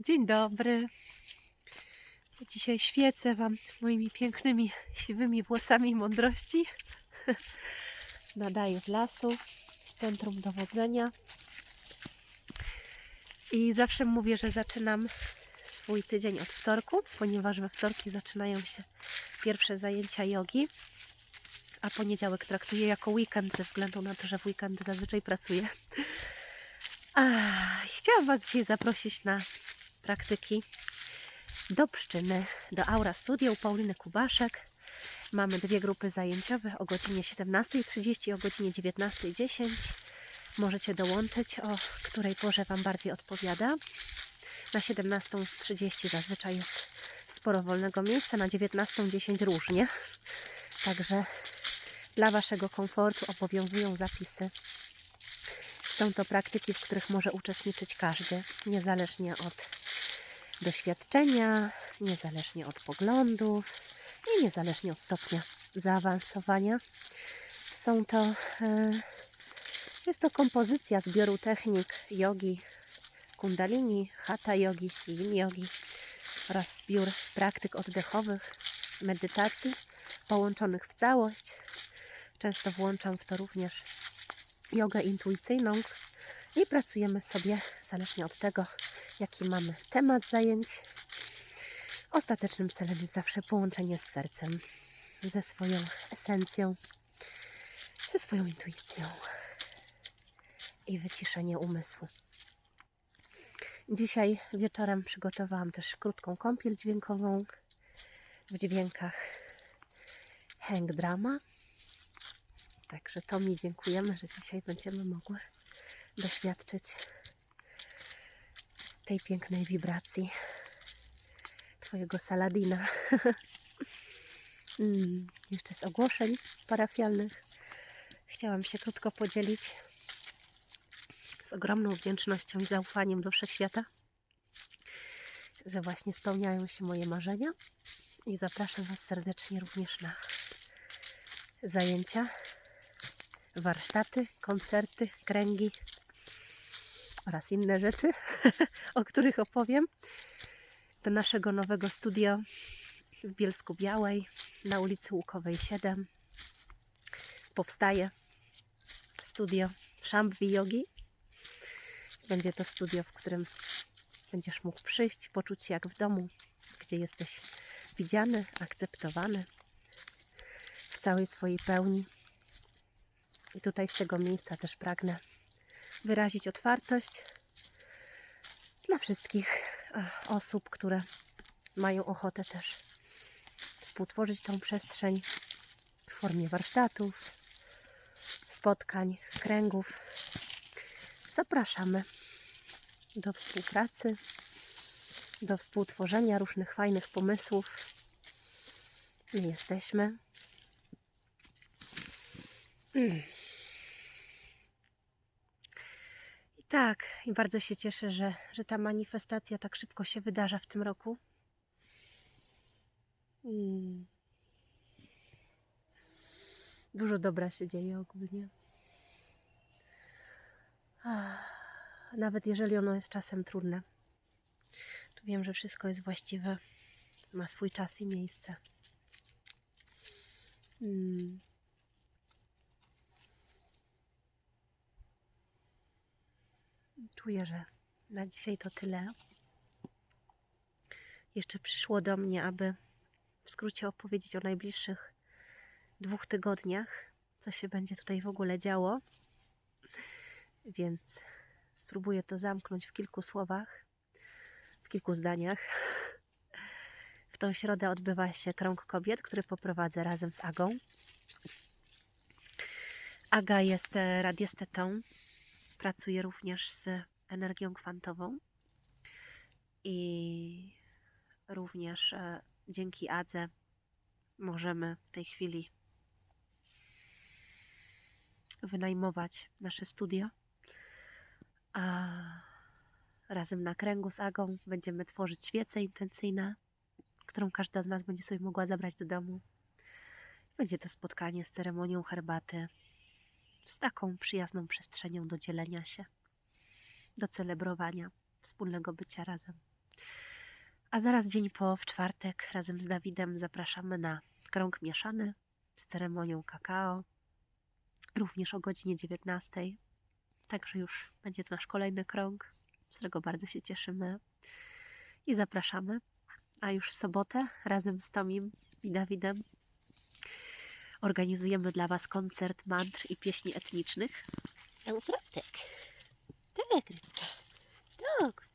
Dzień dobry. Dzisiaj świecę Wam moimi pięknymi, siwymi włosami mądrości. Nadaję z lasu, z centrum dowodzenia. I zawsze mówię, że zaczynam swój tydzień od wtorku, ponieważ we wtorki zaczynają się pierwsze zajęcia jogi, a poniedziałek traktuję jako weekend ze względu na to, że w weekendy zazwyczaj pracuję. Ach, chciałam Was dzisiaj zaprosić na praktyki do Pszczyny, do Aura Studio Pauliny Kubaszek. Mamy dwie grupy zajęciowe o godzinie 17.30 i o godzinie 19.10. Możecie dołączyć, o której porze Wam bardziej odpowiada. Na 17.30 zazwyczaj jest sporo wolnego miejsca, na 19.10 różnie. Także dla Waszego komfortu obowiązują zapisy. Są to praktyki, w których może uczestniczyć każdy, niezależnie od doświadczenia, niezależnie od poglądów i niezależnie od stopnia zaawansowania. Są to, e, jest to kompozycja zbioru technik jogi, kundalini, hatha jogi, yin jogi oraz zbiór praktyk oddechowych, medytacji połączonych w całość. Często włączam w to również jogę intuicyjną i pracujemy sobie, zależnie od tego, jaki mamy temat zajęć. Ostatecznym celem jest zawsze połączenie z sercem, ze swoją esencją, ze swoją intuicją i wyciszenie umysłu. Dzisiaj wieczorem przygotowałam też krótką kąpiel dźwiękową w dźwiękach hang drama. Także to mi dziękujemy, że dzisiaj będziemy mogły doświadczyć tej pięknej wibracji Twojego Saladina. mm, jeszcze z ogłoszeń parafialnych chciałam się krótko podzielić z ogromną wdzięcznością i zaufaniem do wszechświata, że właśnie spełniają się moje marzenia i zapraszam Was serdecznie również na zajęcia warsztaty, koncerty, kręgi oraz inne rzeczy, o których opowiem. Do naszego nowego studio w Bielsku Białej na ulicy Łukowej 7 powstaje studio Shambhavi Yogi. Będzie to studio, w którym będziesz mógł przyjść, poczuć się jak w domu, gdzie jesteś widziany, akceptowany w całej swojej pełni. I tutaj z tego miejsca też pragnę wyrazić otwartość dla wszystkich e, osób, które mają ochotę też współtworzyć tą przestrzeń w formie warsztatów, spotkań, kręgów. Zapraszamy do współpracy, do współtworzenia różnych fajnych pomysłów. My jesteśmy. Mm. I tak, i bardzo się cieszę, że, że ta manifestacja tak szybko się wydarza w tym roku. Mm. Dużo dobra się dzieje ogólnie. Nawet jeżeli ono jest czasem trudne, to wiem, że wszystko jest właściwe, ma swój czas i miejsce. Mm. Że na dzisiaj to tyle. Jeszcze przyszło do mnie, aby w skrócie opowiedzieć o najbliższych dwóch tygodniach, co się będzie tutaj w ogóle działo. Więc spróbuję to zamknąć w kilku słowach, w kilku zdaniach. W tą środę odbywa się krąg kobiet, który poprowadzę razem z Agą. Aga jest e, radiestetą, pracuje również z energią kwantową i również e, dzięki Adze możemy w tej chwili wynajmować nasze studio. A razem na kręgu z Agą będziemy tworzyć świece intencyjne, którą każda z nas będzie sobie mogła zabrać do domu. Będzie to spotkanie z ceremonią herbaty, z taką przyjazną przestrzenią do dzielenia się, do celebrowania wspólnego bycia razem. A zaraz dzień po, w czwartek, razem z Dawidem zapraszamy na krąg mieszany z ceremonią kakao, również o godzinie 19. Także już będzie to nasz kolejny krąg, z którego bardzo się cieszymy i zapraszamy. A już w sobotę razem z Tomim i Dawidem organizujemy dla Was koncert mantr i pieśni etnicznych. Eufratek. Tak, rybka. tak.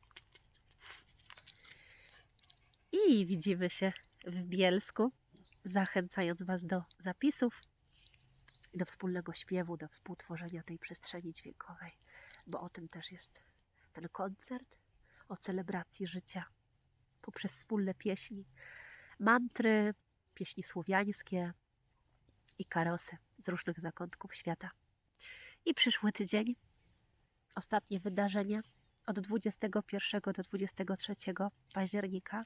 I widzimy się w Bielsku, zachęcając Was do zapisów, do wspólnego śpiewu, do współtworzenia tej przestrzeni dźwiękowej, bo o tym też jest ten koncert, o celebracji życia poprzez wspólne pieśni, mantry, pieśni słowiańskie i karosy z różnych zakątków świata. I przyszły tydzień, ostatnie wydarzenie od 21 do 23 października.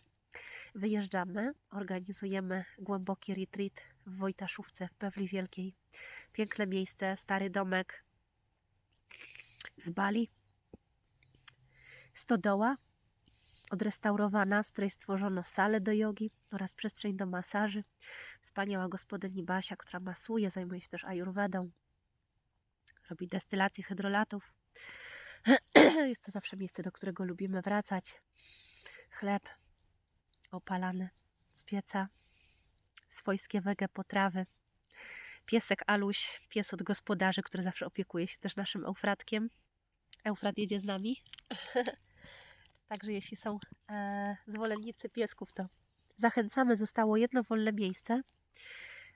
Wyjeżdżamy, organizujemy głęboki retreat w Wojtaszówce w Pewli Wielkiej. Piękne miejsce, stary domek z Bali. Stodoła odrestaurowana, z której stworzono salę do jogi oraz przestrzeń do masaży. Wspaniała gospodyni Basia, która masuje, zajmuje się też ajurwedą. Robi destylację hydrolatów. Jest to zawsze miejsce, do którego lubimy wracać. Chleb opalany z pieca, swojskie wege potrawy. Piesek Aluś, pies od gospodarzy, który zawsze opiekuje się też naszym Eufratkiem. Eufrat jedzie z nami. Także jeśli są e, zwolennicy piesków, to zachęcamy. Zostało jedno wolne miejsce.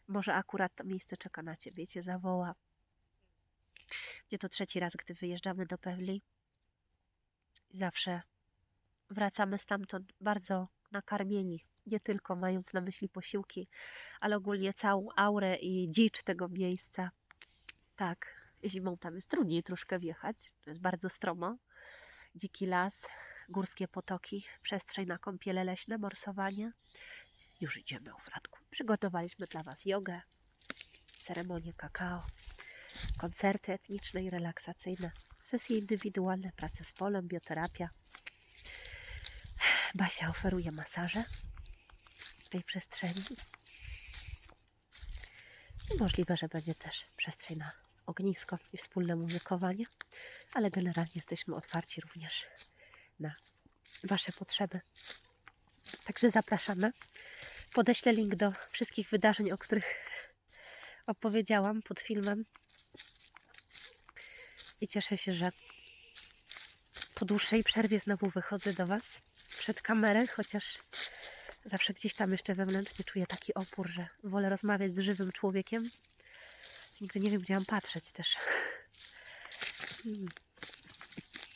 Może akurat to miejsce czeka na Ciebie, Cię zawoła. Będzie to trzeci raz, gdy wyjeżdżamy do Pewli. Zawsze wracamy stamtąd bardzo nakarmieni. Nie tylko mając na myśli posiłki, ale ogólnie całą aurę i dzicz tego miejsca. Tak, zimą tam jest trudniej troszkę wjechać. To jest bardzo stromo. Dziki las, górskie potoki, przestrzeń na kąpiele leśne, morsowanie. Już idziemy, Ufratku. Przygotowaliśmy dla Was jogę, ceremonię kakao, koncerty etniczne i relaksacyjne, sesje indywidualne, prace z polem, bioterapia. Basia oferuje masaże w tej przestrzeni. I możliwe, że będzie też przestrzeń na ognisko i wspólne muzykowanie, ale generalnie jesteśmy otwarci również na Wasze potrzeby. Także zapraszamy. Podeślę link do wszystkich wydarzeń, o których opowiedziałam pod filmem. I cieszę się, że po dłuższej przerwie znowu wychodzę do Was przed kamerę, chociaż zawsze gdzieś tam jeszcze wewnętrznie czuję taki opór, że wolę rozmawiać z żywym człowiekiem. Nigdy nie wiem, gdzie mam patrzeć też. Hmm.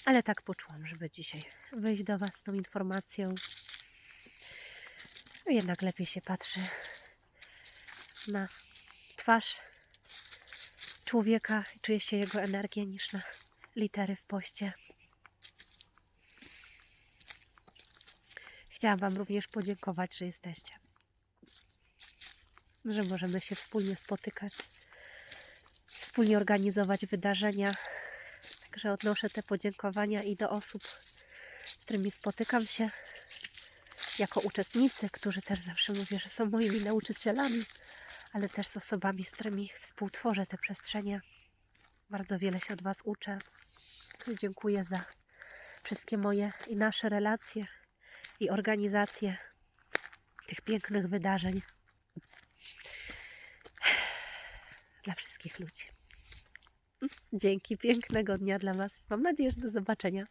Ale tak poczułam, żeby dzisiaj wyjść do Was z tą informacją. Jednak lepiej się patrzy na twarz człowieka i czuje się jego energię niż na litery w poście. Chciałam Wam również podziękować, że jesteście. Że możemy się wspólnie spotykać, wspólnie organizować wydarzenia. Także odnoszę te podziękowania i do osób, z którymi spotykam się jako uczestnicy, którzy też zawsze mówię, że są moimi nauczycielami, ale też z osobami, z którymi współtworzę te przestrzenie. Bardzo wiele się od Was uczę. Dziękuję za wszystkie moje i nasze relacje i organizację tych pięknych wydarzeń dla wszystkich ludzi. Dzięki, pięknego dnia dla Was. Mam nadzieję, że do zobaczenia.